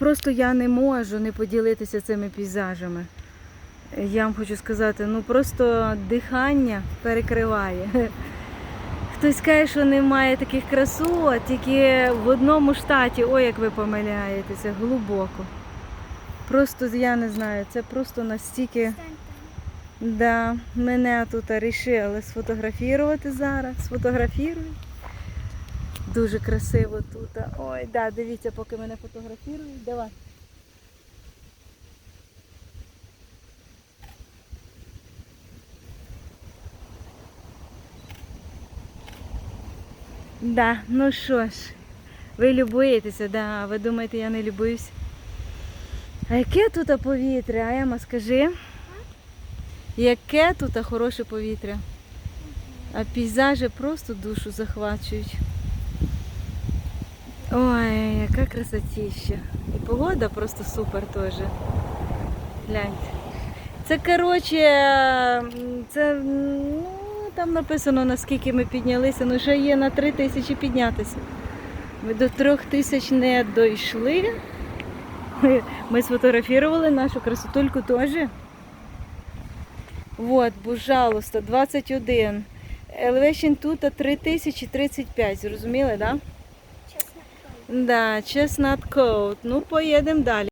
просто я не можу не поділитися цими пейзажами. Я вам хочу сказати, ну просто дихання перекриває. Хтось каже, що немає таких красот, тільки в одному штаті, ой, як ви помиляєтеся, глибоко. Просто я не знаю, це просто настільки. Да, мене тут вирішили сфотографувати зараз. Сфотографірую. Дуже красиво тут. Ой, да, дивіться, поки мене фотографірують. Давай. Да, ну що ж, ви любуєтеся, да, ви думаєте, я не любуюсь. А яке тут повітря, а Ема, скажи? Яке тут хороше повітря. А пейзажі просто душу захвачують. Ой, яка красотища. І погода просто супер теж. Гляньте. Це коротше, це ну, там написано наскільки ми піднялися, ну ще є на три тисячі піднятися. Ми до трьох тисяч не дійшли. Ми сфотографували нашу красотульку теж. Вот, пожалуйста, 21. Elevation тут 3035, зрозуміли, так? Да? Да, Chestnut Коут. Ну, поїдемо далі.